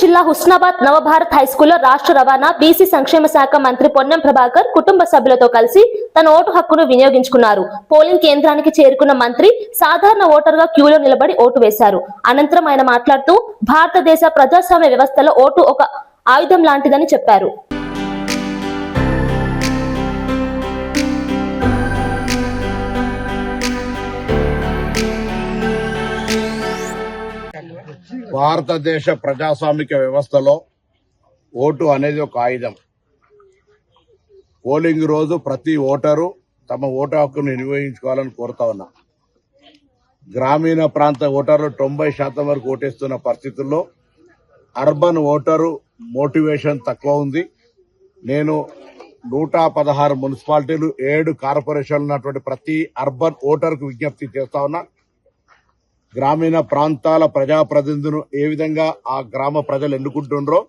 జిల్లా హుస్నాబాద్ నవభారత్ హైస్కూల్లో రాష్ట్ర రవాణా బీసీ సంక్షేమ శాఖ మంత్రి పొన్నం ప్రభాకర్ కుటుంబ సభ్యులతో కలిసి తన ఓటు హక్కును వినియోగించుకున్నారు. పోలింగ్ కేంద్రానికి చేరుకున్న మంత్రి సాధారణ ఓటరుగా క్యూలో నిలబడి ఓటు వేశారు. అనంతరం ఆయన మాట్లాడుతూ భారతదేశ ప్రజాస్వామ్య వ్యవస్థలో ఓటు ఒక ఆయుధం లాంటిదని చెప్పారు. భారతదేశ ప్రజాస్వామిక వ్యవస్థలో ఓటు అనేది ఒక ఆయుధం. పోలింగ్ రోజు ప్రతి ఓటరు తమ ఓటు హక్కును వినియోగించుకోవాలని కోరుతా ఉన్నా. గ్రామీణ ప్రాంత ఓటర్లు తొంభై శాతం వరకు ఓటేస్తున్న పరిస్థితుల్లో అర్బన్ ఓటరు మోటివేషన్ తక్కువ ఉంది. నేను నూట పదహారు మున్సిపాలిటీలు ఏడు కార్పొరేషన్లు ఉన్నటువంటి ప్రతి అర్బన్ ఓటర్కు విజ్ఞప్తి చేస్తా ఉన్నా. గ్రామీణ ప్రాంతాల ప్రజాప్రతినిధులు ఏ విధంగా ఆ గ్రామ ప్రజలు ఎన్నుకుంటుండ్రో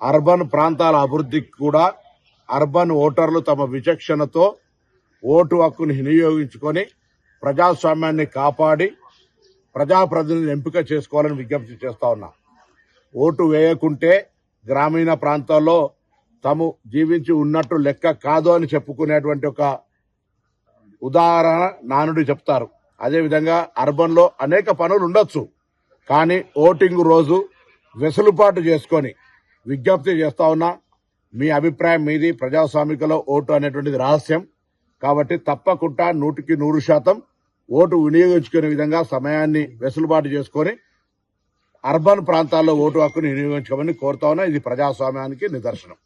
అర్బన్ ప్రాంతాల అభివృద్ధికి కూడా అర్బన్ ఓటర్లు తమ విచక్షణతో ఓటు హక్కును వినియోగించుకొని ప్రజాస్వామ్యాన్ని కాపాడి ప్రజాప్రతినిధులను ఎంపిక చేసుకోవాలని విజ్ఞప్తి చేస్తా ఉన్నా. ఓటు వేయకుంటే గ్రామీణ ప్రాంతాల్లో తాము జీవించి ఉన్నట్టు లెక్క కాదు అని చెప్పుకునేటువంటి ఒక ఉదాహరణ నానుడు చెప్తారు. అదేవిధంగా అర్బన్లో అనేక పనులు ఉండొచ్చు. కానీ ఓటింగ్ రోజు వెసులుబాటు చేసుకొని విజ్ఞప్తి చేస్తా ఉన్నా మీ అభిప్రాయం మీది ప్రజాస్వామికలో ఓటు అనేటువంటిది రహస్యం. కాబట్టి తప్పకుండా నూటికి నూరు శాతం ఓటు వినియోగించుకునే విధంగా సమయాన్ని వెసులుబాటు చేసుకొని అర్బన్ ప్రాంతాల్లో ఓటు హక్కుని వినియోగించుకోమని కోరుతా ఉన్నా. ఇది ప్రజాస్వామ్యానికి నిదర్శనం.